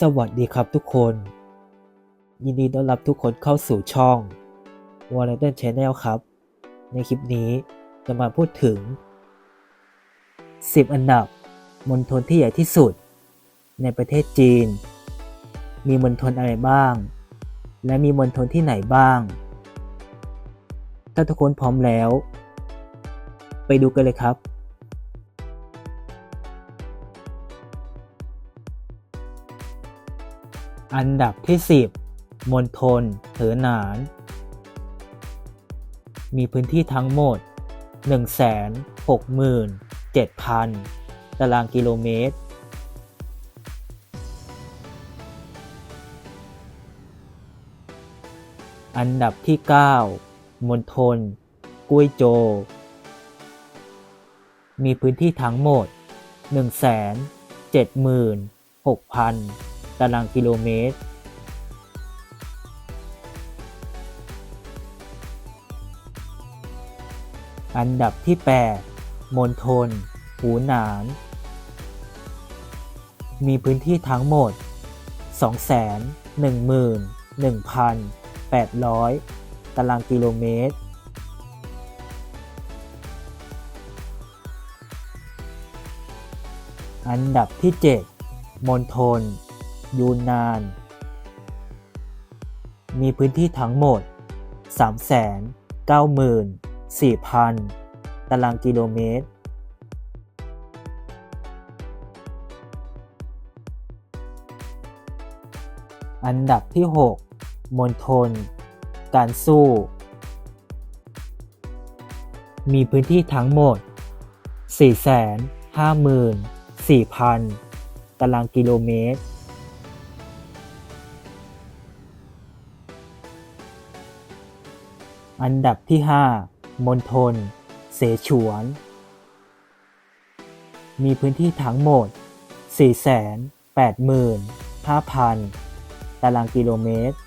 สวัสดีครับทุกคน ยินดีต้อนรับทุกคนเข้าสู่ช่อง w a l l e n Channel ครับ ในคลิปนี้จะมาพูดถึง 10 อันดับมณฑลที่ใหญ่ที่สุด ในประเทศจีน มีมณฑลอะไรบ้าง และมีมณฑลที่ไหนบ้าง ถ้าทุกคนพร้อมแล้ว ไปดูกันเลยครับ อันดับที่ 10มณฑลเหอหนาน มีพื้นที่ทั้งหมด 167,000 ตารางกิโลเมตร อันดับที่ 9มณฑลกุ้ยโจวมีพื้นที่ทั้งหมด 176,000 ตารางกิโลเมตร อันดับที่ 8 มณฑลหูหนาน มีพื้นที่ทั้งหมด 211,800 ตารางกิโลเมตร อันดับที่ 7มณฑล ยูนนาน มีพื้นที่ทั้งหมด 394,000 ตารางกิโลเมตร อันดับที่ 6มณฑลการสู้ มีพื้นที่ทั้งหมด 454,000 ตารางกิโลเมตร อันดับที่ 5 มณฑล เสฉวน มีพื้นที่ทั้งหมด 485,000 ตารางกิโลเมตร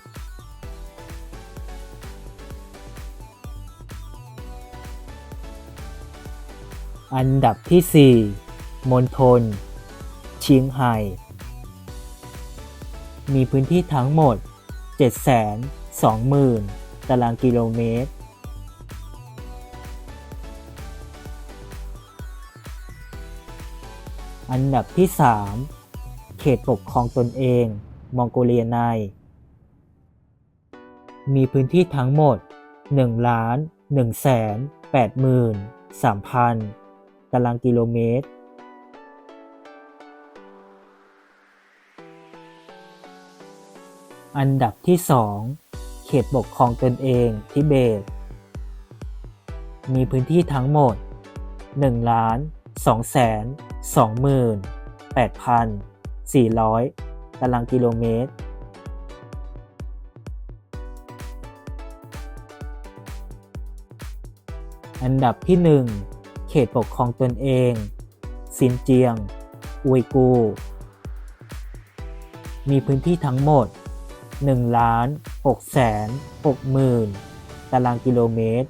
อันดับที่ 4 มณฑลเชียงไฮ้มีพื้นที่ทั้งหมด 720,000 ตารางกิโลเมตร อันดับที่ 3 เขตปกครองตนเอง มองโกเลียใน มีพื้นที่ทั้งหมด1ล้าน1แสน8หมื่น3,000 ตารางกิโลเมตร อันดับที่ 2 เขตปกครองตนเองทิเบต มีพื้นที่ทั้งหมด1ล้าน2แสน2หมื่น8,400 ตารางกิโลเมตร อันดับที่ 1 เขตปกครองตนเอง ซินเจียง อุยกู มีพื้นที่ทั้งหมด 1 ล้าน6แสน6หมื่นตารางกิโลเมตร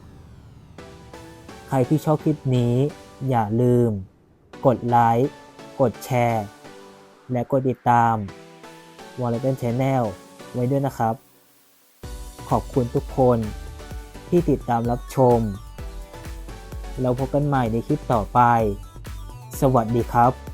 ใครที่ชอบคลิปนี้อย่าลืม กดไลค์ กดแชร์ และกดติดตาม w a l l e t Channel ไว้ด้วยนะครับ ขอบคุณทุกคนที่ติดตามรับชมเราพบกันใหม่ในคลิปต่อไป สวัสดีครับ